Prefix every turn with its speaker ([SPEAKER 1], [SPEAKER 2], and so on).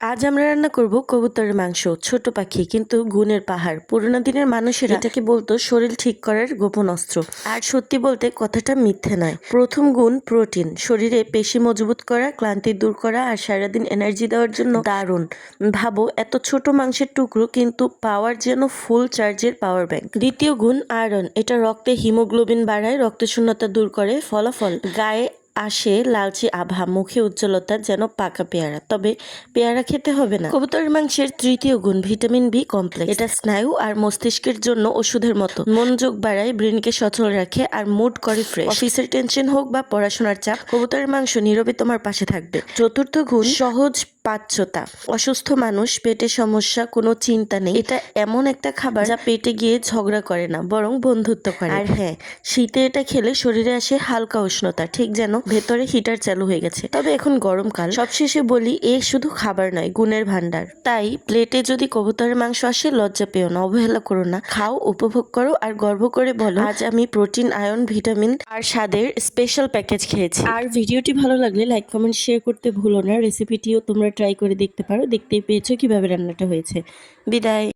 [SPEAKER 1] আজ আমরা রান্না করব কবুতরের মাংস, ছোট পাখি কিন্তু গুণের পাহাড়। পুরোনো দিনের মানুষেরা এটাকে বলতো শরীর ঠিক করার গোপন অস্ত্র। আর সত্যি বলতে কথাটা মিথ্যে নয়। প্রথম গুণ প্রোটিন, শরীরে পেশি মজবুত করা, ক্লান্তি দূর করা আর সারাদিন এনার্জি দেওয়ার জন্য দারুণ। ভাবো, এত ছোট মাংসের টুকরো কিন্তু পাওয়ার যেন ফুল চার্জের পাওয়ার ব্যাংক। দ্বিতীয় গুণ আয়রন, এটা রক্তে হিমোগ্লোবিন বাড়ায় রক্ত শূন্যতা দূর করে ফলাফল। গায়ে আসে লালচে আভা, মুখে উজ্জ্বলতা, যেন পাকা পেয়ারা। তবে পেয়ারা খেতে হবে না। কবুতরের মাংসের তৃতীয় গুণ ভিটামিন বি কমপ্লেক্স। এটা স্নায়ু আর মস্তিষ্কের জন্য ওষুধের মতো। মনোযোগ বাড়ায় ব্রেনকে সচল রাখে আর মুড করে ফ্রেশ। অফিসের টেনশন হোক বা পড়াশোনার চাপ, কবুতরের মাংস নীরবে তোমার পাশে থাকবে। চতুর্থ গুণ সহজ পাচ্যতা অসুস্থ মানুষ, পেটে সমস্যা, কোনো চিন্তা নেই। এটা এমন একটা খাবার যা পেটে গিয়ে ঝগড়া করে না, বরং বন্ধুত্ব করে। আর হ্যাঁ শীতে এটা খেলে শরীরে আসে হালকা উষ্ণতা, ঠিক যেন ভেতরে হিটার চালু হয়ে গেছে। তবে এখন গরমকাল সবশেষে বলি, এ শুধু খাবার নয়, গুণের ভান্ডার তাই প্লেটে যদি কবুতরের মাংস আসে, লজ্জা পেও না, অবহেলা করো না। খাও, উপভোগ করো আর গর্ব করে বলো, আজ আমি প্রোটিন, আয়ন, ভিটামিন আর স্বাদের স্পেশাল প্যাকেজ খেয়েছি। আর ভিডিওটি ভালো লাগলে লাইক কমেন্ট শেয়ার করতে ভুলো না। রেসিপিটিও তোমরা ট্রাই করে দেখতে পারো। দেখতেই পেয়েছ কীভাবে রান্নাটা হয়েছে। বিদায়।